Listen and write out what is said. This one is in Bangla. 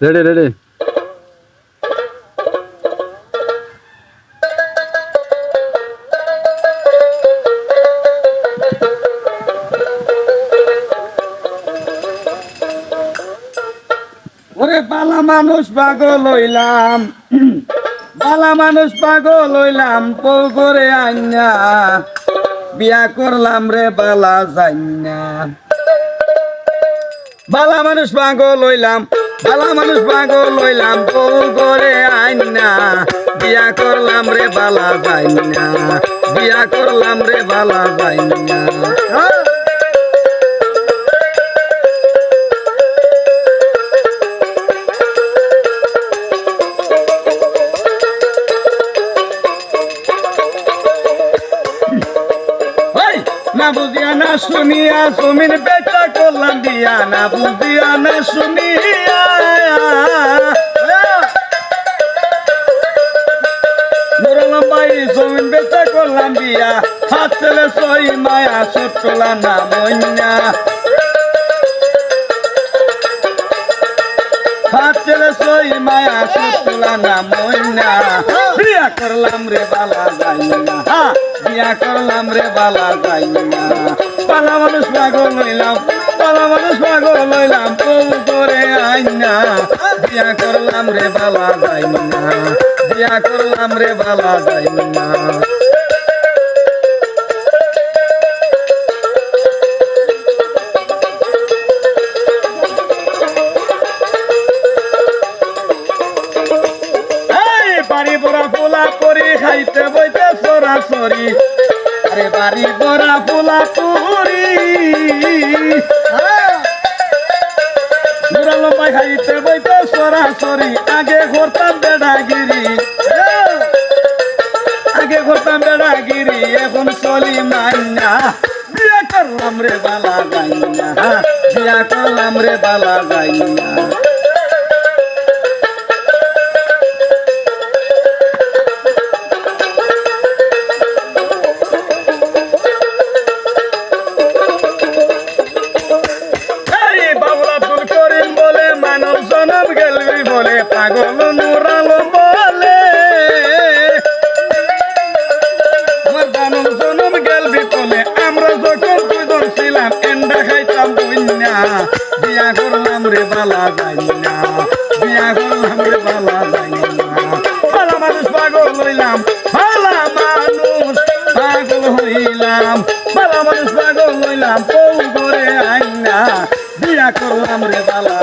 Ready ready. ওরে বালা মানুষ পাগল হইলাম। বালা মানুষ পাগল হইলাম পৌ করে আইনা। বিয়া করলাম রে বালা যাইনা বালা মানুষ পাগল হইলাম, বালা মানুষ পাগল হইলাম পৌ করে আইনা, বিয়া করলাম রে বালা যাইনা বিয়া করলাম রে বালা ওই না বুঝিয়া না শুনিয়া সুমির বেটা করলাম বিয়া না বুঝিয়া না শুনিয়া জমিন বেচা করলাম বিয়া করলাম রে বালা যাইনা বিয়া করলাম রে বালা যাইনা পালা মানুষ পাগল হইলাম। পালা মানুষ পাগল হইলাম কবু করে আইনা। বিয়া করলাম রে বালা যাইনা বিয়া করলাম রে বালা যাইনা এই বাড়ি বড়া পোলা পরি, খাইতে বইতে সরাসরি আরে বাড়ি বড়া পোলা পুরি সরাসরি আগে ঘরতাম বেড়াগিরি। আগে ঘরতাম বেড়াগিরি, এখন চলি মান্না বিয়া করলাম রে বালা গাইনা। বিয়া করলাম রে বালা গাইনা। বলে পাগল নুরালো বলে। আমার জনম গেলবি বলে আমরা যখন দুজন ছিলাম, এন্ডা খাইতাম বইনা বিয়া করলাম রে বালা যাইনা বিয়া করলাম রে বালা যাইনা বালা মানুষ পাগল হইলাম, বালা মানুষ পাগল হইলাম, বালা মানুষ পাগল হইলাম পৌ করে আইনা বিয়া করলাম রে বালা